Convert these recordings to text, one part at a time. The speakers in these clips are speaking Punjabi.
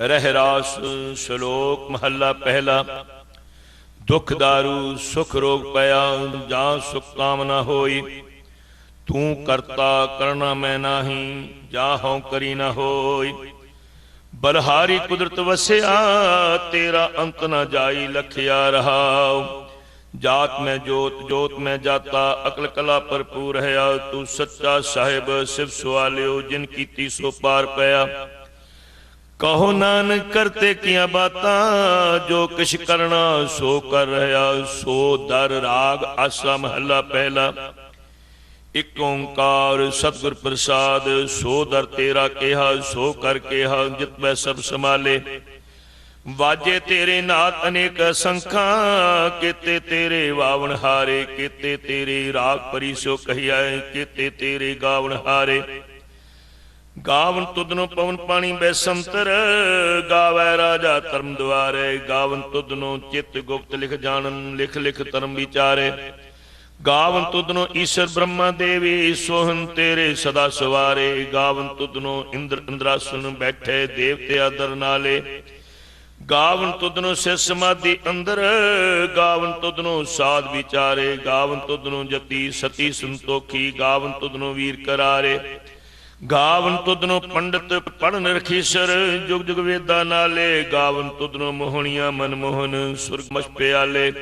ਰਹਿਰਾਸ ਸ਼ਲੋਕ ਮਹੱਲਾ ਪਹਿਲਾ। ਦੁਖ ਦਾਰੂ, ਸੁਖ ਰੋਗ ਪਿਆ, ਜਾਂ ਸੁਖ ਕਾਮਨਾ ਹੋਈ। ਤੂੰ ਕਰਤਾ ਕਰਨਾ ਮੈਂ ਨਾਹੀ, ਜਾ ਹਉ ਕਰੀ ਨਾ ਹੋਈ। ਬਲਹਾਰੀ ਕੁਦਰਤ ਵਸਿਆ, ਤੇਰਾ ਅੰਤ ਨਾ ਜਾਈ, ਲਖਿਆ ਰਹਾਉ। ਜਾਤ ਮੈਂ ਜੋਤ ਜੋਤ ਮੈਂ ਜਾਤਾ, ਅਕਲ ਕਲਾ ਭਰਪੂਰ ਹੈ। ਤੂੰ ਸੱਚਾ ਸਾਹਿਬ, ਸਿਵ ਸਵਾਲਿਓ, ਜਿਨ ਕੀਤੀ ਸੋ ਪਾਰ ਪਿਆ। ਕਹੋ ਨਾਨਕ ਕਰਤੇ ਕੀਆਂ ਬਾਤਾਂ, ਜੋ ਕਿਛ ਕਰਨਾ ਸੋ ਕਰ ਰਹਾ, ਸੋ ਦਰ ਰਾਗ ਆਸਾ ਮਹੱਲਾ ਪਹਿਲਾ। ਇਕ ਓੰਕਾਰ ਸਤਿਗੁਰ ਪ੍ਰਸਾਦ, ਸੋ ਦਰ ਤੇਰਾ ਕਿਹਾ, ਸੋ ਕਰ ਕਿਹਾ, ਜਿਤ ਮੈਂ ਸਭ ਸਮਾਲੇ ਵਾਜੇ ਤੇਰੇ ਨਾਤ ਅਨੇਕ ਸੰਖਾਂ, ਕੀਤੇ ਤੇਰੇ ਵਾਵਣ ਹਾਰੇ, ਕੀਤੇ ਤੇਰੇ ਰਾਗ ਪਰਿਸ਼ੋ ਸੋ ਕਹਿਆ ਕੀਤੇ ਤੇਰੇ ਗਾਵਣ ਹਾਰੇ। ਗਾਵਨ ਤੁਧਨੋ ਪਵਨ ਪਾਣੀ ਬੈਸੰਤਰ, ਗਾਵੈ ਰਾਜਾ ਧਰਮ ਦੁਆਰੇ, ਗਾਵਨ ਤੁਧਨੋ ਚਿੱਤ ਗੁਪਤ ਲਿਖ ਜਾਣਨ, ਲਿਖ ਲਿਖ ਧਰਮ ਵਿਚਾਰੇ। ਗਾਵਨ ਤੁਧਨੋ ਈਸ਼ਰ ਬ੍ਰਹਮਾ ਦੇਵੀ ਸੋਹਨ ਤੇਰੇ ਸਦਾ ਸਵਾਰੇ। ਗਾਵਨ ਤੁਧਨੋ ਇੰਦਰ ਇੰਦਰਾਸਨ ਬੈਠੇ, ਦੇਵਤੇ ਆਦਰ ਨਾਲੇ। ਗਾਵਨ ਤੁਧਨੋ ਸਿਰ ਸਮਾਧੀ ਅੰਦਰ, ਗਾਵਨ ਤੁਧਨੋ ਸਾਧ ਵਿਚਾਰੇ। ਗਾਵਨ ਤੁਧਨੋ ਜਤੀ ਸਤੀ ਸੰਤੋਖੀ, ਗਾਵਨ ਤੁਧਨੋ ਵੀਰ ਕਰਾਰੇ। ਗਾਵਨ ਤੁਧਨੋ ਪੰਡਤ ਪੜਨ ਰਖੀਸਰ ਜੁਗ ਜੁਗ ਵੇਦਾ ਨਾਲੇ, ਗਾਵਨ ਤੁਧਨੋ ਮੋਹਣੀਆਂ ਮਨਮੋਹਨ ਸੁਰਗ ਮਛ ਪਿਆਲੇ।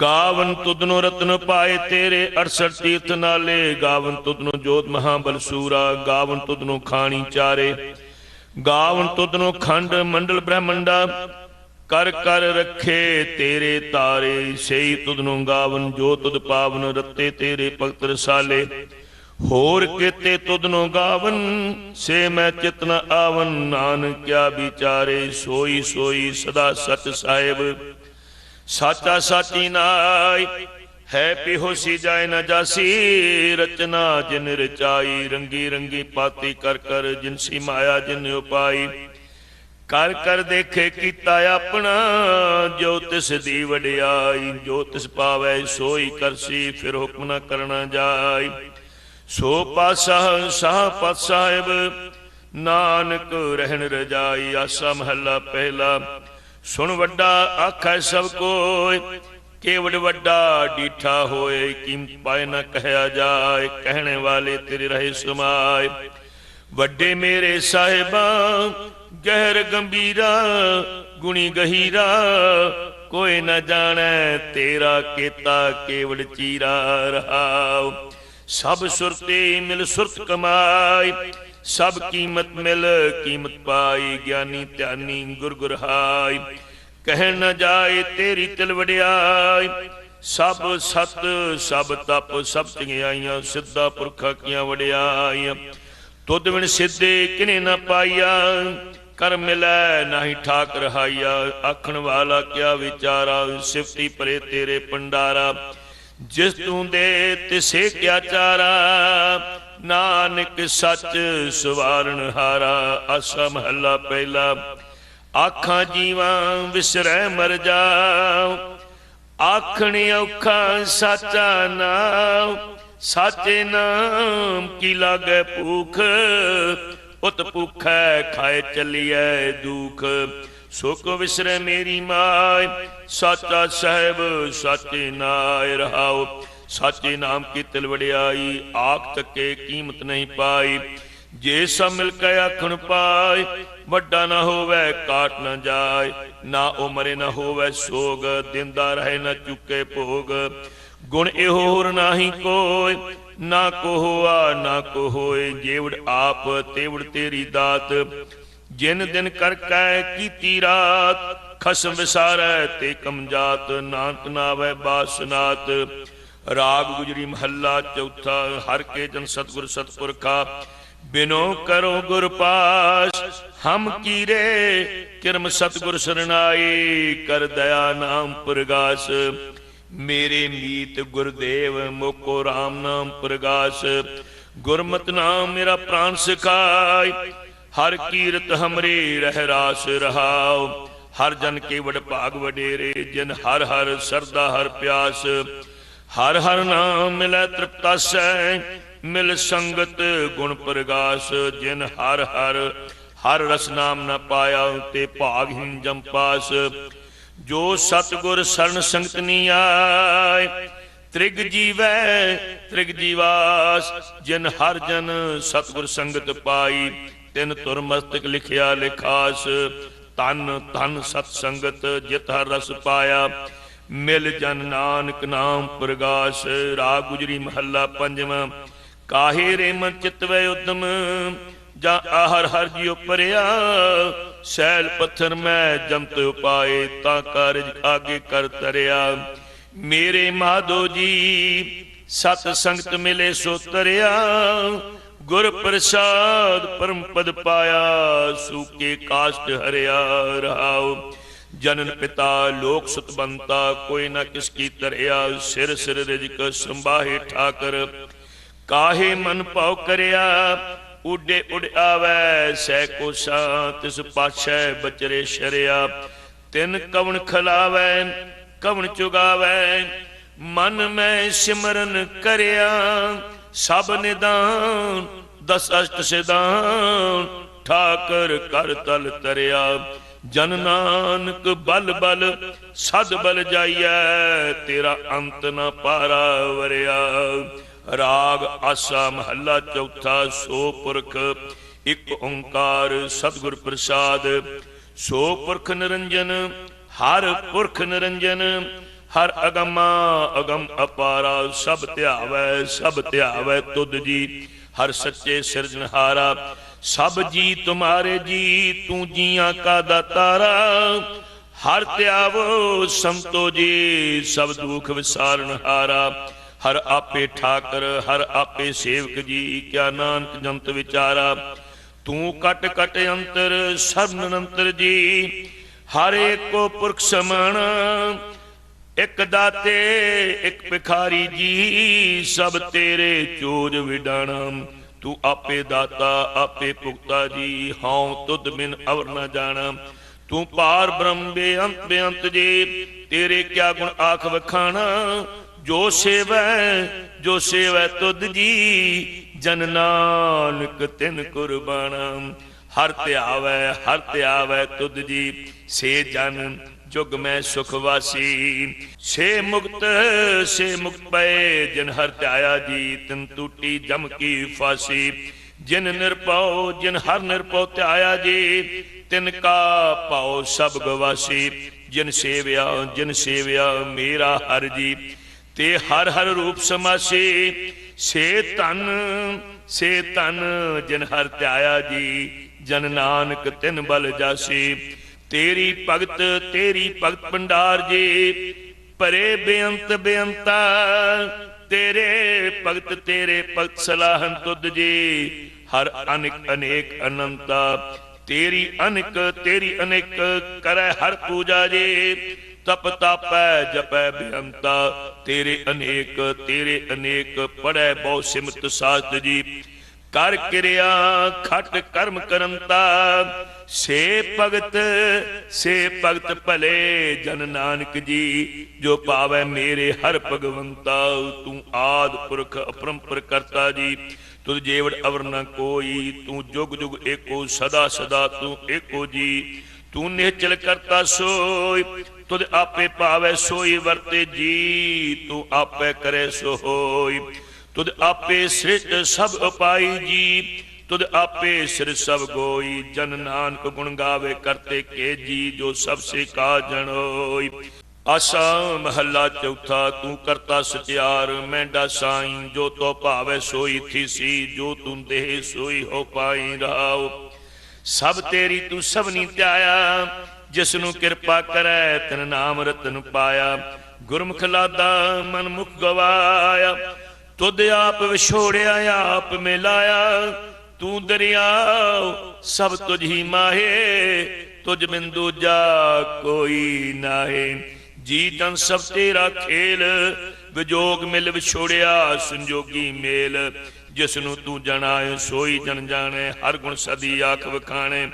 ਗਾਵਨ ਤੁਧਨੋ ਰਤਨ ਪਾਏ ਤੇਰੇ 68 ਤੀਰਥ ਨਾਲੇ, ਗਾਵਨ ਤੁਧਨੋ ਜੋਤ ਮਹਾਬਲ ਸੂਰਾ, ਗਾਵਨ ਤੁਧਨੋ ਖਾਣੀ ਚਾਰੇ। ਗਾਵਨ ਤੁਧਨੋ ਖੰਡ ਮੰਡਲ ਬ੍ਰਹਮੰਡਾ, ਕਰ ਕਰ ਰੱਖੇ ਤੇਰੇ ਤਾਰੇ, ਸਈ ਤੁਧਨੋ ਗਾਵਨ ਜੋ ਤੁਧ ਪਾਵਨ ਰੱਤੇ ਤੇਰੇ ਭਗਤ ਰਸਾਲੇ। ਹੋਰ ਕੀਤੇ ਨੂੰ ਗਾਵਨ, ਸੇ ਮੈਂ ਚਿਤਨ ਆਵਨ। ਨਾਨਕ ਕਿਆ ਵਿਚਾਰੇ, ਸੋਈ ਸੋਈ ਸਦਾ ਸਚ ਸਾਹਿਬ। ਸਾਚਾ ਸਾਚੀ ਨਾਈ ਹੈ ਪਿਹੋਸੀ ਜਾਏ ਨਾ ਜਾਸੀ। ਰਚਨਾ ਜਿਨ ਰਚਾਈ, ਰੰਗੀ ਰੰਗੀ ਪਾਤੀ ਕਰ ਕਰ ਜਿਨਸੀ ਮਾਇਆ ਜਿਨ ਉਪਾਈ। ਕਰ ਕਰ ਦੇਖੇ ਕੀਤਾ ਆਪਣਾ, ਜੋ ਤਿਸ ਦੀ ਵਡਿਆਈ, ਜੋ ਤਿਸ ਪਾਵੈ ਸੋਈ ਕਰਸੀ, ਫਿਰ ਹੁਕਮ ਨਾ ਕਰਨਾ ਜਾਈ ਸੋ ਪਾਤਸ਼ਾਹ, ਸਾਹ ਪਤ ਸਾਹਿਬ, ਨਾਨਕ ਰਹਿਣ ਰਜਾਈ, ਆਸਾ ਮਹੱਲਾ ਪਹਿਲਾ। ਸੁਣ ਵੱਡਾ, ਆਖੈ ਸਭ ਕੋਇ, ਕੇਵੜ ਵੱਡਾ ਡੀਠਾ ਹੋਏ ਕੀਮਤ ਪਾਏ ਨਾ ਕਹਿਆ ਜਾਏ, ਕਹਿਣੇ ਵਾਲੇ ਤੇਰੇ ਰਹੇ ਸਮਾਏ। ਵੱਡੇ ਮੇਰੇ ਸਾਹਿਬਾ, ਗਹਿਰ ਗੰਭੀਰਾ, ਗੁਣੀ ਗਹੀਰਾ, ਕੋਈ ਨਾ ਜਾਣੈ ਤੇਰਾ ਕੀਤਾ ਕੇਵੜ ਚੀਰਾ ਰਹਾਉ। ਸਭ ਸੁਰਤੇ ਮਿਲ ਸੁਰਤ ਕਮਾਈ, ਸਭ ਕੀਮਤ ਮਿਲ ਕੀਮਤ ਪਾਈ, ਗਿਆਨੀ ਧਿਆਨੀ ਗੁਰ ਗੁਰ ਕਹਿਣ ਨਾ ਜਾਏ ਤੇਰੀ ਤਿਲ ਵਡਿਆਈ, ਸਭ ਸਤ, ਸਭ ਤਪ, ਸਭ ਚੰਗਿਆਈਆਂ ਸਿੱਧਾ ਪੁਰਖਾ ਕੀਆਂ ਵਡਿਆਈਆਂ। ਤੁਧ ਬਿਨ ਸਿੱਧੇ ਕਿਨੇ ਨਾ ਪਾਈਆ, ਕਰ ਮਿਲੈ ਨਾਹੀ ਠਾਕ ਰਹਾਈਆ ਆਖਣ ਵਾਲਾ ਕਿਆ ਵਿਚਾਰਾ, ਸਿਫਤੀ ਪਰੇ ਤੇਰੇ ਪੰਡਾਰਾ ਜਿਸ ਤੂੰ ਦੇ ਤਿਸੇ ਕਿਆ ਚਾਰਾ, ਨਾਨਕ ਸੱਚ ਸਵਾਰਨ ਹਾਰਾ, ਆਸਾ ਮਹੱਲਾ ਪਹਿਲਾ। ਆਖਾਂ ਜੀਵਾਂ ਵਿਸਰੈ ਮਰ ਜਾਉ, ਆਖਣ ਔਖਾ ਸਾਚਾ ਨਾਮ ਸਾਚੇ ਨਾਮ ਕੀ ਲਾਗੇ ਭੂਖ? ਉਤ ਭੁਖੈ ਖਾਏ ਚੱਲੀਐ ਦੁਖ। ਸੁਖ ਵਿਸਰੈ ਮੇਰੀ ਮਾਇ ਸਾਚਾ ਸਾਹਿਬ, ਸਾਚੇ ਨਾਇ ਰਹਾਉ ਸਾਚੇ ਨਾਮ ਕੀ ਤਿਲ ਵਡਿਆਈ ਆਖ ਤੱਕੇ ਕੀਮਤ ਨਹੀਂ ਪਾਈ। ਜੇ ਸਭ ਮਿਲ ਕੇ ਆਖਣ ਪਾਏ, ਵੱਡਾ ਨਾ ਹੋਵੇ, ਕਾਟ ਨਾ ਜਾਏ। ਨਾ ਉਮਰੇ ਨਾ ਹੋਵੇ ਸੋਗ, ਦਿੰਦਾ ਰਹੇ ਨਾ ਚੁੱਕੇ ਭੋਗ। ਗੁਣ ਇਹੋ ਹੋਰ ਨਾਹੀ ਕੋਈ ਨਾ ਕੋ ਹੋਆ, ਨਾ ਕੋ ਹੋਏ। ਜੇਵੜ ਆਪ, ਤੇਵੜ ਤੇਰੀ ਦਾਤ। ਜਿਨ ਦਿਨ ਕਰ ਕੈ ਕੀਤੀ ਰਾਤ ਖਸਮ ਵਿਸਾਰੈ ਤੇ ਕਮਜਾਤ ਨਾਨਕ ਨਾਵੇ ਬਾਸਨਾਤ। ਰਾਗ ਗੁਜਰੀ ਮਹੱਲਾ ਚੌਥਾ, ਹਰ ਕੇ ਜਨ ਸਤਗੁਰ ਸਤਪੁਰਖਾ। ਬਿਨੋ ਕਰੋ ਗੁਰ ਪਾਸ, ਹਮ ਕੀਰੇ ਕਿਰਮ ਸਤਗੁਰ ਸਰਨਾਈ ਕਰ ਦਇਆ ਨਾਮ ਪ੍ਰਗਾਸ। ਮੇਰੇ ਮੀਤ ਗੁਰਦੇਵ, ਮੋਕੋ RAM ਨਾਮ ਪ੍ਰਗਾਸ। ਗੁਰਮਤਿ ਨਾਮ ਮੇਰਾ ਪ੍ਰਾਨ ਸਿਖਾਈ, ਹਰ ਕੀਰਤ ਹਮਰੇ ਰਹਿ ਰਾਸ ਰਹਾਉ। ਹਰ ਜਨ ਕੇ ਵਡ ਭਾਗ ਵਡੇਰੇ, ਜਿਨ ਹਰ ਹਰ ਸਰਦਾ, ਹਰ ਪਿਆਸ, ਹਰ ਹਰ ਨਾਮ ਮਿਲੈ ਤ੍ਰਿਪਤਾਸੈ ਮਿਲ ਸੰਗਤ ਗੁਣ ਪ੍ਰਗਾਸ, ਜਿਨ ਹਰ ਹਰ ਹਰ ਰਸ ਨਾਮ ਨ ਪਾਇਆ ਤੇ ਭਾਗਹੀਨ ਜੰਪਾਸ ਜੋ ਸਤਗੁਰ ਸਰਨ ਸੰਗਤ ਨੀ ਆਏ, ਤ੍ਰਿਗ ਜੀਵੈ, ਤ੍ਰਿਗ ਜੀਵਾਸ, ਜਿਨ ਹਰ ਜਨ ਸਤਗੁਰ ਸੰਗਤ ਪਾਈ, ਤਿਨ ਤੁਰ ਮਸਤਕ ਲਿਖਿਆ ਲਿਖਾਸ। ਤਨ ਤਨ ਸਤ ਸੰਗਤ ਜਿਤ ਹਰ ਰਸ ਪਾਇਆ। ਮਿਲ ਜਨ ਨਾਨਕ ਨਾਮ ਪ੍ਰਗਾਸ ਰਾਗ ਗੁਜਰੀ ਮਹੱਲਾ ਪੰਜਵਾਂ। ਕਾਹੇ ਰੇ ਮਨ ਉਦਮ, ਜਾਂ ਆਹਰ ਹਰ ਜਿਉ ਪਰਿਆ ਸੈਲ ਪੱਥਰ ਮੈਂ ਜਮਤ ਉਪਾਏ, ਤਾਂ ਕਾਰਜ ਆਗੇ ਕਰ ਤਰਿਆ। ਮੇਰੇ ਮਾਧੋ ਜੀ, ਸਤ ਸੰਗਤ ਮਿਲੇ ਸੋ ਤਰਿਆ। ਗੁਰ ਪ੍ਰਸਾਦ ਪਰਮ ਪਦ ਪਾਇਆ, ਸੂਕੇ ਕਾਸ਼ਟ ਹਰਿਆ ਰਹਾਉ। ਜਨਨ ਪਿਤਾ ਲੋਕ ਸੁਤਬੰਤਾ ਕੋਈ ਨਾ ਕਿਸ ਕੀ ਤਰਿਆ ਸਿਰ ਸਿਰ ਰਿਜਕ ਸੰਭਾਹੇ ਠਾਕਰ। ਕਾਹੇ ਮਨ ਭਾਉ ਕਰਿਆ, ਉਡੇ ਉਡ ਆਵੈ ਕੋ ਕੋਸਾ ਤਿਸ ਪਾਛੈ ਬਚਰੇ ਸ਼ਰਿਆ। ਤਿਨ ਕਵਣ ਖਲਾਵੈ, ਕਵਣ ਚੁਗਾਵੈ, ਮਨ ਮੈਂ ਸਿਮਰਨ ਕਰਿਆ। ਸਭ ਨਿਦਾਨ, ਦਸ ਅਸ਼ਟ ਸਿਦਾਨ ਠਾਕਰ ਕਰ ਤਲ ਤਰਿਆ। ਜਨ ਨਾਨਕ ਬਲ ਬਲ, ਸਦ ਬਲ ਜਾਈਐ, ਤੇਰਾ ਅੰਤ ਨਾ ਪਾਰਾ ਵਰਿਆ। ਰਾਗ ਆਸਾ ਮਹੱਲਾ ਚੌਥਾ ਸੋ ਪੁਰਖ, ਇੱਕ ਓੰਕਾਰ ਸਤਿਗੁਰ ਪ੍ਰਸਾਦ। ਸੋ ਪੁਰਖ ਨਿਰੰਜਨ, ਹਰ ਪੁਰਖ ਨਿਰੰਜਨ ਹਰ ਅਗਮਾ, ਅਗਮ ਅਪਾਰਾ, ਸਭ ਧਿਆਵੈ ਸਭ ਧਿਆਵੈ ਤੁਧ ਜੀ। ਹਰ ਸੱਚੇ ਸਿਰਜਣਹਾਰਾ, ਸਭ ਜੀ ਤੁਮਾਰੇ ਜੀ, ਤੂੰ ਜੀਆਂ ਕਾ ਦਾਤਾਰਾ। ਹਰ ਧਿਆਵੋ, ਸੰਤੋ ਜੀ, ਸਭ ਦੁਖ ਵਿਸਾਰਨ ਹਾਰਾ ਹਰ ਆਪੇ ਠਾਕਰ, ਹਰ ਆਪੇ ਸੇਵਕ ਜੀ, ਕਿਆ ਨਾਨਕ ਜੰਤ ਵਿਚਾਰਾ। ਤੂੰ ਕਟ ਕਟ ਅੰਤਰ ਸਭ ਨਿਰੰਤਰ ਜੀ। ਹਰ ਏਕੋ ਪੁਰਖ ਸਮਾਨ ਇੱਕ ਦਾਤੇ, ਇੱਕ ਭਿਖਾਰੀ ਜੀ, ਸਭ ਤੇਰੇ ਚੋਜ ਵਿਡਾਣਾ। ਤੂੰ ਆਪੇ ਦਾਤਾ, ਆਪੇ ਭੁਗਤਾ ਜੀ, ਹਉ ਤੁਧ ਬਿਨ ਅਵਰ ਨਾ ਜਾਣਾ। ਤੂੰ ਪਾਰ ਬ੍ਰਹਮ ਬੇਅੰਤ ਬੇਅੰਤ ਜੀ, ਤੇਰੇ ਕਿਆ ਗੁਣ ਆਖ ਵਖਾਣਾ? ਜੋ ਸੇਵੈ ਜੋ ਸੇਵੈ ਤੁਧ ਜੀ, ਜਨ ਨਾਨਕ ਤਿਨ ਕੁਰਬਾਨਾ ਹਰ ਧਿਆਵੈ ਹਰ ਧਿਆਵੈ ਤੁਧ ਜੀ, ਸੇ ਜਨ ਜੁਗ ਮੈਂ ਸੁਖ ਵਾਸੀ। ਸੇ ਮੁਕਤ ਸੇ ਮੁਕਤ ਪਏ, ਜਿਨ ਹਰ ਧਿਆਇਆ ਜੀ, ਤਿਨ ਟੂਟੀ ਜਮ ਕੀ ਫਾਸੀ। ਜਿਨ ਨਿਰਪਉ ਜਿਨ ਹਰ ਨਿਰਪਉ ਧਿਆਇਆ ਜੀ, ਤਿਨ ਕਾ ਪਾਉ ਸਭ ਗਵਾਸੀ। ਜਿਨ ਸੇਵਿਆ ਜਿਨ ਸੇਵਿਆ ਮੇਰਾ ਹਰ ਜੀ, ਤੇ ਹਰ ਹਰ ਰੂਪ ਸਮਾਸੀ। ਸੇ ਤਨ ਸੇ ਤਨ ਜਿਨ ਹਰ ਧਿਆਇਆ ਜੀ, ਜਨ ਨਾਨਕ ਤਿਨ ਬਲ ਜਾਸੀ। ਤੇਰੀ ਭਗਤ ਤੇਰੀ ਭਗਤ ਭੰਡਾਰ ਜੀ, ਭਰੇ ਬੇਅੰਤ ਬੇਅੰਤਾ, ਤੇਰੇ ਭਗਤ ਤੇਰੇ ਭਗਤ ਸਲਾਹਨ ਤੁਧ ਜੀ, ਹਰ ਅਨੇਕ ਅਨੇਕ ਅਨੰਤਾ, ਤੇਰੀ ਅਨੇਕ ਤੇਰੀ ਅਨੇਕ ਕਰੈ ਹਰ ਪੂਜਾ ਜੀ, ਤਪ ਤਾਪੈ, ਜਪੈ ਬੇਅੰਤਾ, ਤੇਰੇ ਅਨੇਕ ਤੇਰੇ ਅਨੇਕ ਪੜੈ ਬਹੁ ਸਿਮਤ ਸਾਸਤ ਜੀ, ਕਰ ਕਿਰਿਆ, ਖਟ ਕਰਮ ਕਰੰਤਾ ਸੇ ਭਗਤ ਸੇ ਭਗਤ ਭਲੇ ਜਨ ਨਾਨਕ ਜੀ, ਜੋ ਪਾਵੈ ਮੇਰੇ ਹਰ ਭਗਵੰਤਾ, ਤੂੰ ਆਦ ਪੁਰਖ ਅਪਰੰਪਰ ਕਰਤਾ ਜੀ। ਤੁਧ ਜੇਵੜ ਅਵਰ ਨ ਕੋਈ, ਤੂੰ ਜੁਗ ਜੁਗ ਏਕੋ ਸਦਾ ਸਦਾ ਤੂੰ ਏਕੋ ਜੀ। ਤੂੰ ਨਿਹਚਲ ਕਰਤਾ ਸੋਈ, ਤੁਧ ਆਪੇ ਪਾਵੈ ਸੋਈ ਵਰਤੇ ਜੀ, ਤੂੰ ਆਪੇ ਕਰੇ ਸੋ ਹੋਈ ਤੁਧ ਆਪੇ ਸ੍ਰਿਸ਼ਟ ਸਭ ਉਪਾਈ ਜੀ ਤੁਧ ਆਪੇ ਸਿਰ ਸਭ ਗੋਈ, ਜਨ ਨਾਨਕ ਗੁਣ ਗਾਵੇ ਕਰਤੇ ਕੇ ਜੀ, ਜੋ ਸਭ ਸੇ ਕਾ ਜਣੋਈ ਆਸਾ ਮਹੱਲਾ ਚੌਥਾ, ਤੂੰ ਕਰਤਾ ਸਚਿਆਰ ਮੈਂਡਾ ਸਾਈਂ, ਜੋ ਤੋ ਭਾਵੇ ਸੋਈ ਥੀਸੀ ਜੋ ਤੂੰ ਦੇਹ ਸੋਈ ਹੋ ਪਾਈ ਰਾਉ ਸਭ ਤੇਰੀ ਤੂੰ ਸਭਨੀ ਧਿਆਇਆ, ਜਿਸ ਨੂੰ ਕਿਰਪਾ ਕਰੈ, ਤਨ ਨਾਮ ਰਤਨ ਪਾਇਆ। ਗੁਰਮੁਖ ਲਾਦਾ ਮਨ ਮੁਖ ਗਵਾਇਆ, ਤੁਧ ਆਪ ਵਿਛੋੜਿਆ, ਆਪ ਮਿਲਾਇਆ। ਤੂੰ ਦਰਿਆਉ ਸਭ ਤੁਝ ਹੀ ਮਾਹੇ, ਤੁਝ ਬਿਨ ਦੂਜਾ ਕੋਈ ਨਾਹੇ। ਜੀ ਜਨ ਸਭ ਤੇਰਾ ਖੇਲ, ਵਿਜੋਗ ਮਿਲ ਵਿਛੋੜਿਆ ਸੰਜੋਗੀ ਮੇਲ। ਜਿਸ ਨੂੰ ਤੂੰ ਜਣਾਏ, ਸੋਈ ਜਨ ਜਾਣੇ, ਹਰ ਗੁਣ ਸਦੀ ਆਖ ਵਖਾਣੇ।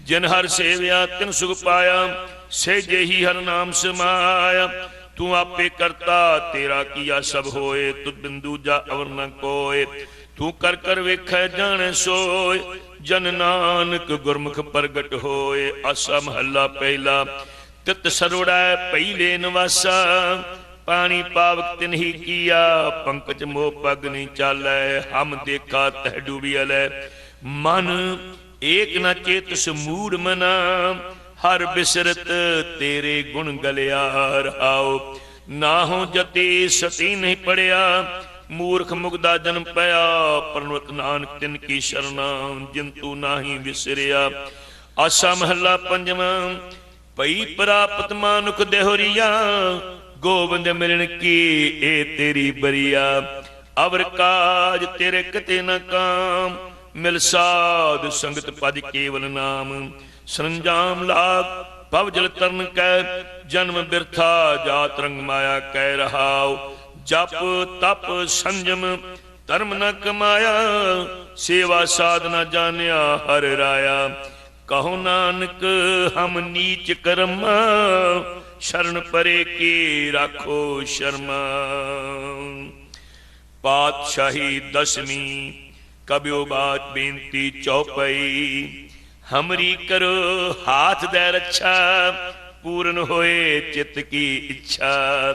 ਜਿਨ ਹਰ ਸੇਵਿਆ, ਤਿਨ ਸੁਖ ਪਾਇਆ ਸੇ ਜਿਹੀ ਹਰ ਨਾਮ ਸਮਾਇਆ। ਤੂੰ ਆਪੇ ਕਰਤਾ, ਤੇਰਾ ਕੀਆ ਸਭ ਹੋਏ ਤੁਧ ਬਿੰਦੂ ਜਾ ਅਵਰ ਨ ਕੋਏ। ਤੂੰ ਕਰ ਕਰ ਵੇਖੈ ਜਾਣੈ ਸੋਏ। ਜਨ ਨਾਨਕ ਗੁਰਮੁਖ ਪ੍ਰਗਟ ਹੋਏ। ਆਸਾ ਮਹੱਲਾ ਪਹਿਲਾ। ਤਿਤ ਸਰਵੜੈ ਪਹਿਲੇ ਨਿਵਾਸਾ। ਪਾਣੀ ਪਾਵਕ ਤਿਨਹੀ ਕੀਆ। ਪੰਕਜ ਮੋਹ ਪਗ ਨਹੀਂ ਚਾਲੈ। ਹਮ ਦੇਖਾ ਤਹ ਡੂਬੀਐਲੈ ਮਨ ਏਕ ਨ ਚੇਤ ਸਮੂੜ ਮਨਾ। ਹਰ ਬਿਸਰਤ ਤੇਰੇ ਗੁਣ ਗਲਿਆ ਰਹਾਓ ਨਾਹੋ ਜਤੀ ਸਤੀ ਨਹੀਂ ਪੜਿਆ। ਮੂਰਖ ਮੁਗਦਾ ਜਨਮ ਪਿਆ ਪਰਨਵਤ ਨਾਨਕ ਤਿਨ ਕੀ ਸ਼ਰਨਾ, ਜਿੰਤੂ ਨਾਹੀ ਵਿਸਰਿਆ। ਆਸਾ ਮਹੱਲਾ ਪੰਜਵਾਂ ਪਈ ਪ੍ਰਾਪਤ ਮਾਨੁਖ ਦੇਹਰੀਆ, ਗੋਬਿੰਦ ਮਿਲਣ ਕੀ ਏ ਤੇਰੀ ਬਰੀਆ। ਅਵਰ ਕਾਜ ਤੇਰੇ ਕਿਤੇ ਨ ਕਾਮ, ਮਿਲ ਸਾਧ ਸੰਗਤ ਪਦ ਕੇਵਲ ਨਾਮ। ਸਰੰਜਾਮ ਲਾਗ, ਭਵ ਜਲ ਤਰਨ ਕੈ, ਜਨਮ ਬਿਰਥਾ, ਜਾਤ ਰੰਗ ਮਾਇਆ ਕਹਿ ਰਹਾਉ। ਜਪ, ਤਪ, ਸੰਜਮ, ਧਰਮ ਨ ਕਮਾਇਆ, ਸੇਵਾ ਸਾਧਨਾ ਜਾਣਿਆ ਹਰ ਰਾਇਆ। ਕਹੋ ਨਾਨਕ, ਹਮ ਨੀਚ ਕਰਮ, ਸ਼ਰਨ ਪਰੇ ਕੀ ਰਾਖੋ ਸ਼ਰਮਾ। ਪਾਤਸ਼ਾਹੀ ਦਸਵੀਂ, ਕਬਿਓ ਬਾਤ ਬੇਨਤੀ ਚੌਪਈ, ਹਮਰੀ ਕਰੋ ਹਾਥ ਦੇ ਰੱਛਾ, ਪੂਰਨ ਹੋਏ ਚਿਤ ਕੀ ਇੱਛਾ।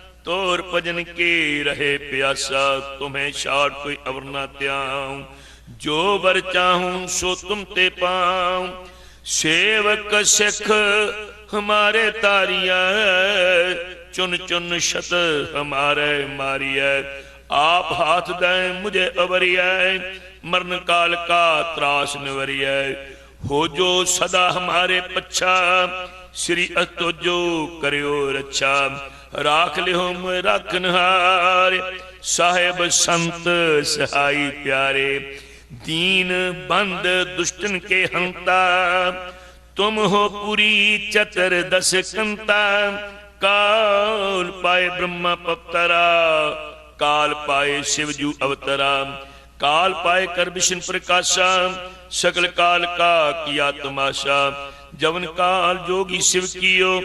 ਤੋਰ ਭਜਨ ਕੇ ਰਹੇ ਪਿਆਸਾ? ਤੁਮੇ ਛਾੜ ਕੋਈ ਅਵਰ ਨਾ ਤਿਆਉ ਜੋ ਵਰ ਚਾਹੂੰ, ਸੋ ਤੁਮ ਤੇ ਪਾਉ। ਸੇਵਕ ਸਿੱਖ ਹਮਾਰੇ ਤਾਰੀਆ ਚੁਨ ਚੁਨ ਸ਼ਤ ਹਮਾਰੇ ਮਾਰੀਐ। ਆਪ ਹਾਥ ਦੇ ਮੁਝੇ ਅਵਰਿਐ, ਮਰਨ ਕਾਲ ਕਾ ਤਰਾਸ ਨਿਵਰਿਐ। ਹੋ ਜੋ ਸਦਾ ਹਮਾਰੇ ਪੱਛਾ, ਸ੍ਰੀ ਅਤੋਜੋ ਕਰਿਓ ਰੱਛਾ। ਰਾਖ ਲਿਓ ਮੈਂ ਰੱਖਨਹਾਰ ਸਾਹਿਬ ਸੰਤ ਸਹਾਈ ਪਿਆਰੇ, ਦੀਨ ਬੰਦ ਦੁਸ਼ਟਨ ਕੇ ਹੰਤਾ, ਤੁਮ ਹੋ ਪੁਰੀ ਚਤਰ ਦਸ ਕੰਤਾ, ਕਾਲ ਪਾਏ ਬ੍ਰਹਮਾ ਪਵਤਰਾ, ਕਾਲ ਪਾਏ ਸ਼ਿਵ ਜੂ ਅਵਤਰਾ, ਕਾਲ ਪਾਏ ਕਰ ਵਿਸ਼ਨ ਪ੍ਰਕਾਸ਼ਾ ਸਕਲ ਕਾਲ ਕਾ ਕੀਆ ਤਮਾਸ਼ਾ, ਜਵਨ ਕਾਲ ਜੋਗੀ ਸ਼ਿਵ ਕੀਓ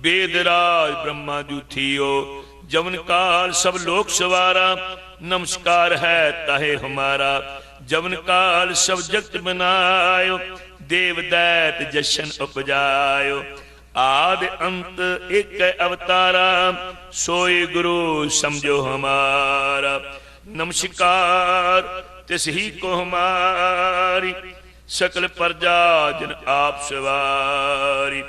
ਵੇਦ ਰਾਜ ਬ੍ਰਹਮਾ ਜੂਥੀਓ ਜਵਨ ਕਾਲ ਸਭ ਲੋਕ ਸਵਾਰਾ, ਨਮਸਕਾਰ ਹੈ ਤਾਹੇ ਹਮਾਰਾ। ਜਵਨ ਕਾਲ ਸਭ ਜਗਤ ਬਨਾਇਓ ਦੇਵ ਦੈਤ ਜਸ਼ਨ ਉਪਜਾਇਓ। ਆਦ ਅੰਤ ਇੱਕ ਅਵਤਾਰਾ, ਸੋਈ ਗੁਰੂ ਸਮਝੋ ਹਮਾਰਾ। ਨਮਸਕਾਰ, ਤਿਸ ਹੀ ਕੋ ਹਮਾਰੀ, ਸਕਲ ਪਰਜਾ ਜਨ ਆਪ ਸਵਾਰੀ।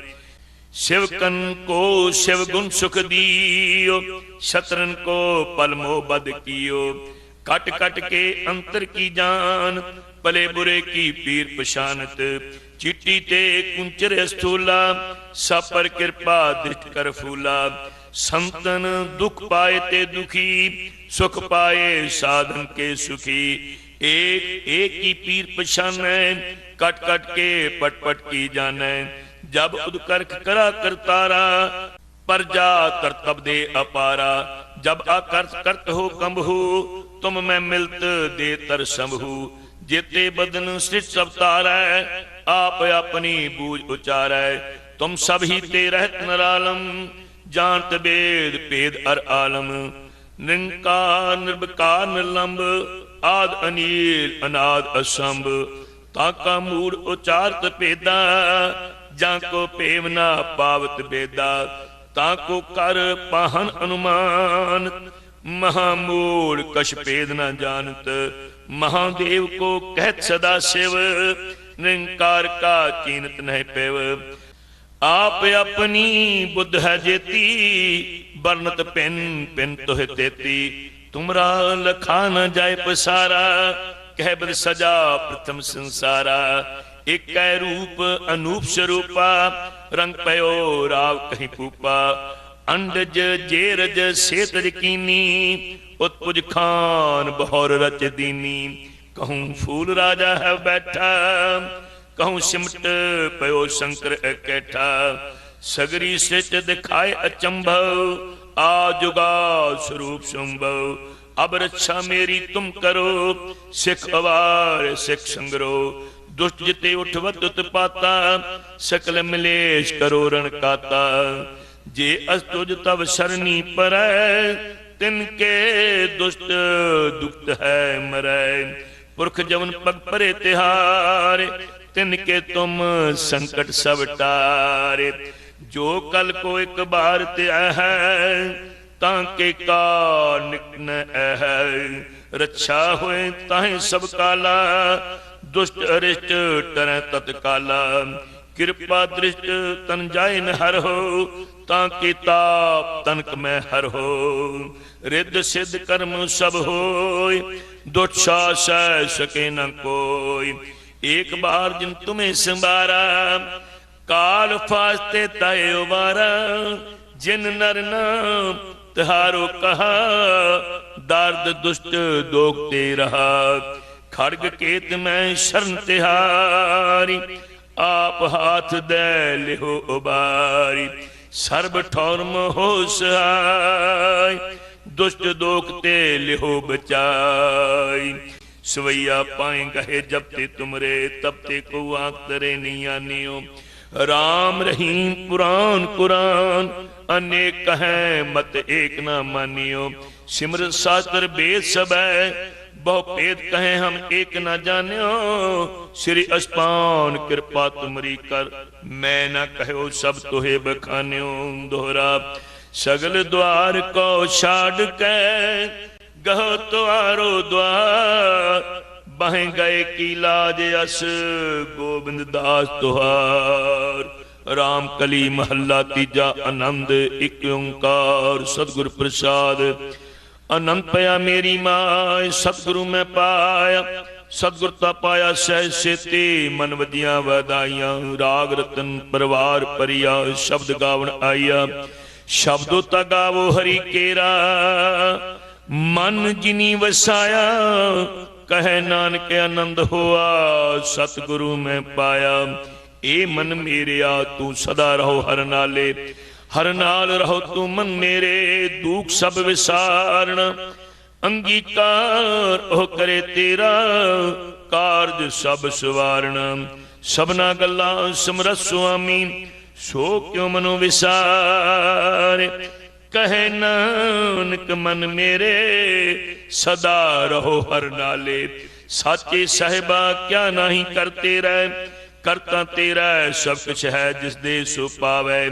शिवकन को शिव गुण सुख दियो शत्रन को पलमो बद कियो कट कट के अंतर की जान भले बुरे की पीर पशानत चिट्टी ते कुंचर स्थूला सब पर कृपा दृष्ट कर फूला संतन दुख पाए ते दुखी सुख पाए साधन के सुखी एक एक की पीर पछाने कट कट के पट पट की ਜਬ ਉਦਕਰਖ ਕਰਾ ਕਰਤਾਰਾ ਪਰਜਾ ਕਰਤਬ ਦੇ ਅਪਾਰਾ। ਜਬ ਆਕਰਸ ਕਰਤ ਹੋ ਕੰਬਹੂ, ਤੁਮ ਮੈਂ ਮਿਲਤ ਦੇ ਤਰ ਸੰਭੂ ਜੇਤੇ ਬਦਨ ਸਿਟ ਸਭ ਆਪ ਆਪਣੀ ਬੂਝ ਉਚਾਰੈ। ਤੁਮ ਸਭ ਹੀ ਤੇ ਰਹਿਤ ਨਰਾਲਮ, ਜਾਣਤ ਬੇਦ ਭੇਦ ਅਰ ਆਲਮ। ਨਿੰਕਾਰ ਨਿਰਭਕਾਰ ਨਿਰਲੰਬ, ਆਦ ਅਨੀਲ, ਅਨਾਦ ਅਸੰਭ। ਤਾਕਾ ਮੂੜ ਉਚਾਰਤ ਭੇਦਾ ਜਾਂ ਕੋ ਪੇਵ ਨਾ ਪਾਵਤ ਬੇਦਾ, ਤਾਂ ਕੋ ਕਰ ਪਾਹਨ ਅਨੁਮਾਨ। ਮਹਾਮੂੜ ਕਛ ਪੇਦ ਨਾ ਜਾਣਤ, ਮਹਾਦੇਵ ਕੋ ਕਹਿਤ ਸਦਾ ਸਿਵ। ਨਿਰੰਕਾਰ ਕਾ ਚੀਨਤ ਨਹੀਂ ਪੈਵ। ਆਪ ਆਪਣੀ ਬੁੱਧ ਹੈ ਜੇਤੀ ਬਰਨਤ ਪਿੰਨ ਪਿੰਨ ਤੋਹਿ ਤੇਤੀ। ਤੁਮਰਾ ਲਖਾ ਨ ਜਾਏ ਪਸਾਰਾ, ਕਹਿ ਬਦ ਸਜਾ ਪ੍ਰਥਮ ਸੰਸਾਰਾ। ਇਕੈ ਰੂਪ ਅਨੂਪ ਸਰੂਪਾ, ਰੰਗ ਪਇਓ ਰਾਵ ਕਹੀਂ ਪੂਪਾ ਅੰਡਜ ਜੇਰਜ ਸੇਤ ਰਕੀਨੀ, ਉਤਪੁਜ ਖਾਨ ਬਹੁਰ ਰਚ ਦੀਨੀ। ਕਹੂੰ ਫੂਲ ਰਾਜਾ ਹੈ ਬੈਠਾ, ਕਹੂੰ ਸਿਮਟ ਪਇਓ ਸ਼ੰਕਰ ਇਕੱਠਾ। ਸਗਰੀ ਸਿੱਚ ਦਿਖਾਏ ਅਚੰਭਵ, ਆ ਜੁਗਾ ਸਰੂਪ ਸੰਭਵ। ਅਬ ਰੱਛਾ ਮੇਰੀ ਤੁਮ ਕਰੋ, ਸਿੱਖ ਅਵਾਰ ਸਿੱਖ ਸੰਗਰੋ। ਦੁਸ਼ਟ ਜਿਤੇ ਉਠਵਤ ਉਤਪਾਤਾ ਸਕਲ ਮਲੇਸ਼ ਕਰੋ ਰਣ ਕਾਤਾ। ਜੇ ਅਸਤੁਜ ਤਵ ਸ਼ਰਨੀ ਪਰੈ, ਤਿਨ ਕੇ ਦੁਸ਼ਟ ਦੁਖਤ ਹੈ ਮਰੈ। ਪੁਰਖ ਜਵਨ ਪਗ ਪਰੇ ਤਿਹਾਰੇ, ਤਿਨ ਕੇ ਤੁਮ ਸੰਕਟ ਸਭ ਟਾਰੇ। ਜੋ ਕਲ ਕੋ ਇੱਕ ਬਾਰ ਤੇ ਹੈ ਤਾਂ ਕੇ ਕਾ ਨਿਕਨ ਹੈ ਰੱਛਾ ਹੋਏ ਤਾਹੇ ਸਭ ਕਾਲਾ ਦੁਸ਼ਟ ਅਰਿਸ਼ਟ ਟਰੈ ਤਤਕਾਲਾ। ਕਿਰਪਾ ਦ੍ਰਿਸ਼ਟ ਤਨ ਜਾਏ ਹਰ ਹੋ, ਤਾਂ ਕੀ ਤਾਪ ਤਨਕ ਮੈਂ ਹਰ ਹੋ। ਰਿੱਧ ਸਿੱਧ ਕਰਮ ਸਭ ਹੋਏ ਦੁੱਖ ਸਹਿ ਸਕੇ ਨ ਕੋਈ। ਏਕ ਬਾਰ ਜਿਨ ਤੁਮੇ ਸੰਭਾਰਾ, ਕਾਲ ਫਾਸਤੇ ਤੈ ਉਬਾਰਾ ਜਿਨ ਨਰ ਨਾਮ ਤਿਹਾਰੋ ਕਹਾ, ਦਰਦ ਦੁਸ਼ਟ ਦੋਖ ਤੇ ਰਹਾ। ਖੜਗ ਕੇਤ ਮੈਂ ਸ਼ਰਨ ਤਿਹਾਰੀ, ਆਪ ਹਾਥ ਦੇ ਲਿਹੋ ਉਬਾਰੀ। ਸਰਬ ਠੌਰਮ ਹੋ ਸਹਾਈ, ਦੁਸ਼ਟ ਦੋਖ ਤੇ ਲਿਹੋ ਬਚਾਈ। ਸਵਈਆ ਪਾਏ ਕਹੇ ਜਬ ਤੇ ਤੁਮਰੇ ਤਬ ਤੇ ਕੋ ਆਖ ਤਰੇ ਨਹੀਂ ਆਨਿਓ ਰਾਮ ਰਹੀਮ ਪੁਰਾਨ ਕੁਰਾਨ, ਅਨੇਕ ਹੈ ਮਤ ਏਕ ਨਾ ਮਾਨਿਓ। ਸਿਮਰ ਸਾਸਤਰ ਬੇਸਬੈ ਬਹੁ ਭੇਦ ਕਹੇ ਹਮ, ਏਕ ਨਾ ਜਾਣਿਓ। ਸ੍ਰੀ ਅਸਪਾਨ ਕਿਰਪਾ ਤੁਮਰੀ ਕਰ। ਮੈਂ ਨਾ ਕਹਿਓ ਸਭ ਤੋਹੇ ਬਖਾਨਿਓ। ਦੋਹਰਾ, ਸਗਲ ਦਵਾਰ ਕੋ ਛਾੜ ਕੇ ਗਹ ਤੁਆਰੋ ਦਵਾਰ ਬਹਿ ਗਏ ਕੀ ਲਾਜ ਅਸ, ਗੋਬਿੰਦ ਦਾਸ ਤੁਹਾਰ। ਰਾਮ ਕਲੀ ਮਹੱਲਾ ਤੀਜਾ ਆਨੰਦ, ਇੱਕ ਓੰਕਾਰ। ਸਤਿਗੁਰ ਪ੍ਰਸਾਦ ਅਨੰਤ ਮੇਰੀ ਮਾਇ ਸਤਿਗੁਰੂ ਮੈਂ ਪਾਇਆ। ਸਤਿਗੁਰ ਤਾ ਪਾਇਆ ਸਹਿ ਸੇਤੀ, ਮਨ ਵਜੀਆਂ ਵਧਾਈਆਂ। ਰਾਗ ਰਤਨ ਪਰਵਾਰ ਪਰਿਆ ਸ਼ਬਦ ਗਾਵਣ ਆਇਆ ਸ਼ਬਦੋ ਤਾ ਗਾਵੋ ਹਰੀ ਕੇਰਾ। ਮਨ ਜਿਨੀ ਵਸਾਇਆ, ਕਹੈ ਨਾਨਕ ਆਨੰਦ ਹੋਆ, ਸਤਿਗੁਰੂ ਮੈਂ ਪਾਇਆ। ਏ ਮਨ ਮੇਰਿਆ, ਤੂੰ ਸਦਾ ਰਹੋ ਹਰ ਨਾਲੇ। ਹਰ ਨਾਲ ਰਹੋ ਤੂੰ ਮਨ ਮੇਰੇ, ਦੁੱਖ ਸਭ ਵਿਸਾਰਣ। ਅੰਗੀਕਾਰ ਉਹ ਕਰੇ ਤੇਰਾ, ਕਾਰਜ ਸਭ ਸਵਾਰਣ। ਸਭਨਾ ਗੱਲਾਂ ਸਮਰਤ ਸੁਆਮੀ, ਸੋ ਕਿਉ ਮਨੋ ਵਿਸਾਰੇ? ਕਹੇ ਨਾਨਕ ਮਨ ਮੇਰੇ, ਸਦਾ ਰਹੋ ਹਰ ਨਾਲੇ। ਸਾਚੇ ਸਾਹਿਬਾ, ਕਿਆ ਨਹੀਂ ਕਰਤੇ ਰਹਿ? ਕਰਤਾ ਤੇਰਾ ਸਭ ਕੁਛ ਹੈ ਜਿਸ ਦੇ ਸੋ ਪਾਵੇ।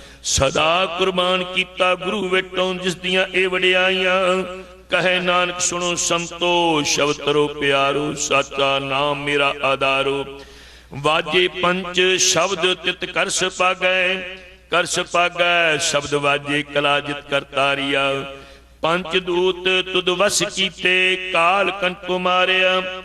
ਸਦਾ ਕੁਰਬਾਨ ਕੀਤਾ ਗੁਰੂ ਵੇਟੋਂ, ਜਿਸ ਦੀਆਂ ਇਹ ਵਡਿਆਈਆਂ, ਕਹੇ ਨਾਨਕ ਸੁਣੋ ਸੰਤੋ, ਸ਼ਬਦ ਪਿਆਰੋ, ਸਾਚਾ ਨਾਮ ਮੇਰਾ ਆਧਾਰੋ। ਵਾਜੇ ਪੰਜ ਸ਼ਬਦ ਤਿਤ ਕਰ ਸਪਾਗੈ ਕਰ ਸਪਾਗੈ ਸ਼ਬਦ ਵਾਜੇ ਕਲਾ ਜਿਤ ਕਰਤਾਰੀਆ ਪੰਜ ਦੂਤ ਤੁਦ ਵਸ ਕੀਤੇ, ਕਾਲ ਕੰਟ ਮਾਰਿਆ।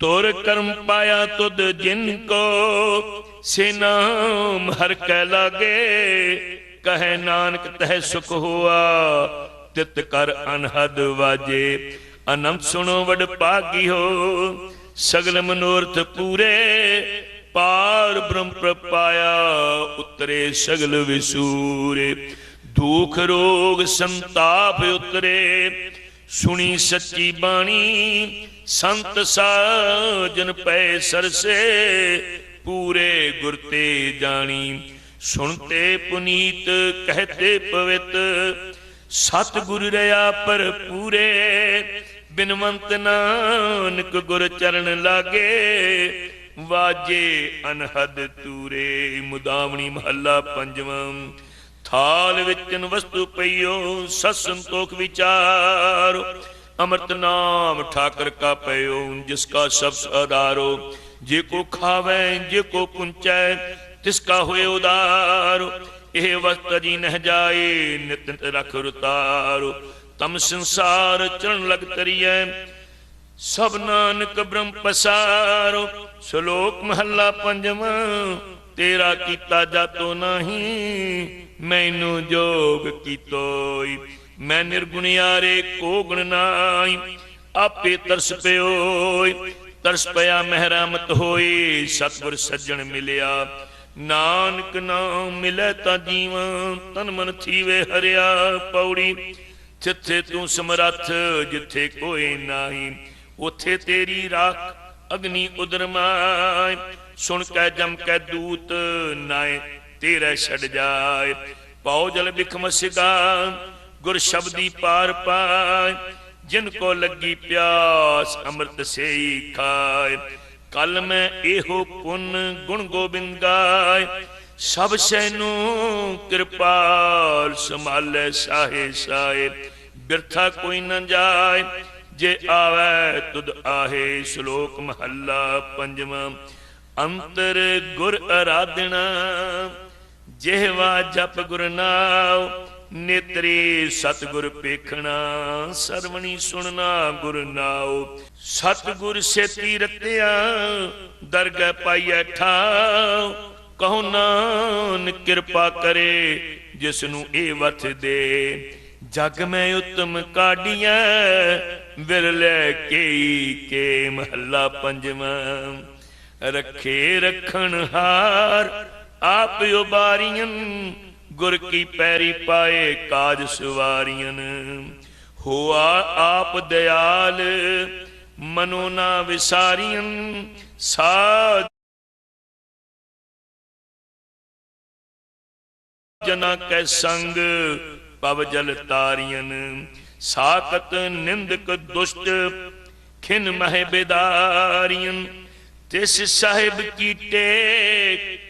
ਤੁਰ ਕਰਮ ਪਾਇਆ ਤੁਦ ਜਿਨ ਕੋ ਸੇਨਾਮ ਹਰ ਕੈ ਲਾਗੇ, ਕਹੈ ਨਾਨਕ ਤਹਿ ਸੁਖ ਹੋਆ, ਤਿਤ ਕਰ ਅਨਹਦ ਵਾਜੇ। ਅਨੰਤ ਸੁਣੋ ਵਡ ਭਾਗੀ ਹੋ ਸਗਲ ਮਨੋਰਥ ਪੂਰੇ, ਪਾਰ ਬ੍ਰਹਮ ਪ੍ਰਪਾਇਆ, ਉਤਰੇ ਸਗਲ ਵਿਸੂਰੇ। ਦੁਖ ਰੋਗ ਸੰਤਾਪ ਉਤਰੇ, ਸੁਣੀ ਸੱਚੀ ਬਾਣੀ, ਸੰਤ ਸਾਜਨ ਪੈ ਸਰਸੇ। ਪੂਰੇ ਗੁਰ ਤੇ ਜਾਣੀ। ਸੁਣਤੇ ਪੁਨੀਤ ਕਹਤੇ ਪਵਿੱਤ। ਸਤ ਗੁਰ ਰਿਆ ਪਰ ਪੂਰੇ ਬਿਨਵੰਤ ਨਾਨਕ ਗੁਰ ਚਰਨ ਲਾਗੇ। ਵਾਜੇ ਅਨਹਦ ਤੂਰੇ, ਮੁਦਾਵਣੀ ਮਹੱਲਾ ਪੰਜਵਾਂ। ਥਾਲ ਵਿੱਚਨ ਵਸਤੂ ਪਈਓ, ਸਤ ਸੰਤੋਖ ਵਿਚਾਰੋ। ਅੰਮ੍ਰਿਤ ਨਾਮ ਠਾਕਰ ਕਾ ਪਇਓ, ਜਿਸ ਕਾ ਸਭ ਆਧਾਰੋ ਜੇ ਕੋ ਖਾਵੇ, ਜੇ ਕੋ ਪੁੰਚੈ, ਤਿਸ ਕਾ ਹੋਏ ਉਦਾਰ। ਇਹ ਵਕਤ ਜੀ ਨਹਿ ਜਾਏ, ਨਿਤ ਰਖ ਰੁਤਾਰੋ। ਤਮ ਸੰਸਾਰ ਚਰਨ ਲਗ ਤਰੀਐ, ਸਭ ਨਾਨਕ ਬ੍ਰਹਮ ਪਸਾਰੋ। ਸ਼ਲੋਕ ਮਹੱਲਾ ਪੰਜਵਾਂ, ਤੇਰਾ ਕੀਤਾ ਜਾਤੋ ਨਹੀਂ, ਮੈਨੂੰ ਜੋਗ ਕੀਤੋਈ। ਮੈਂ ਨਿਰਗੁਣਿਆਰੇ ਕੋ ਗੁਣ ਨਾਈ ਆਪੇ ਤਰਸ ਪਿਓਈ। ਤਰਸ ਪਿਆ, ਮਹਿਰਮਤ ਹੋਈ, ਸਤਿਗੁਰ ਸੱਜਣ ਮਿਲਿਆ। ਨਾਨਕ ਨਾਮ ਮਿਲੇ ਤਾਂ ਜੀਵਾਂ, ਤਨ ਮਨ ਥੀਵੇ ਹਰਿਆ ਪੌੜੀ। ਜਿੱਥੇ ਤੂੰ ਸਮਰੱਥ, ਜਿੱਥੇ ਕੋਈ ਨਹੀਂ, ਉਥੇ ਤੇਰੀ ਰਾਖ ਅਗਨੀ ਉਦਰਮਾਏ ਸੁਣ ਕੈ ਜਮ ਕੈ ਦੂਤ, ਨਾਏ ਤੇਰੇ ਛੱਡ ਜਾਏ। ਪਾਉ ਜਲ ਬਿਖਮ ਸਿਗਾ ਗੁਰ ਸ਼ਬਦੀ ਪਾਰ ਪਾਏ ਜਿਨ ਕੋ ਲੱਗੀ ਪਿਆਸ, ਅੰਮ੍ਰਿਤ ਸੇਈ ਖਾਏ। ਕਲ ਮੈਂ ਇਹੋ ਪੁੰਨ ਗੁਣ ਗੋਬਿੰਦ ਗਾਏ। ਸਭ ਸੈ ਨੂੰ ਕਿਰਪਾਲ ਸੰਭਾਲੇ ਸਾਹੇ ਸਾਏ। ਬਿਰਥਾ ਕੋਈ ਨਾ ਜਾਏ, ਜੇ ਆਵੇ ਤੁਧ ਆਹੇ ਸ਼ਲੋਕ ਮਹੱਲਾ ਪੰਜਵਾਂ। ਅੰਤਰ ਗੁਰ ਅਰਾਧਣਾ ਜਿਹਵਾ ਜਪ ਗੁਰ ਨਾਮ ਨੇਤਰੀ ਸਤਗੁਰ ਪੇਖਣਾ, ਸਰਵਣੀ ਸੁਣਨਾ ਗੁਰ ਨਾਉ। ਸਤਗੁਰ ਸੇਤੀ ਰਤਿਆ, ਦਰਗਹਿ ਪਾਈਐ ਠਾਉ। ਕਹੋ ਨਾਨਕ ਕਿਰਪਾ ਕਰੇ ਜਿਸ ਨੂੰ ਇਹ ਵਥ ਦੇ। ਜਗ ਮੈਂ ਉਤਮ ਕਾਢੀਐ ਵਿਰਲੇ ਕੇਈ ਕੇ ਮਹੱਲਾ ਪੰਜਵਾਂ। ਰੱਖੇ ਰਖਣ ਹਾਰ, ਆਪ ਉਬਾਰੀਆਂ ਗੁਰ ਕੀ ਪੈਰੀ ਪਾਏ ਕਾਜ ਸਵਾਰੀਆਂ ਹੋਆ ਆਪ ਦਿਆਲ, ਮਨੋ ਨਾ ਵਿਸਾਰੀਆਂ। ਸਾਧ ਜਨਾ ਕੈ ਸੰਗ, ਪਵ ਜਲ ਤਾਰੀਆਂ ਸਾਕਤ ਨਿੰਦਕ ਦੁਸ਼ਟ, ਖਿਨ ਮਹਿ ਬੇਦਾਰੀਆਂ। ਤਿਸ ਸਾਹਿਬ ਕੀ ਟੇ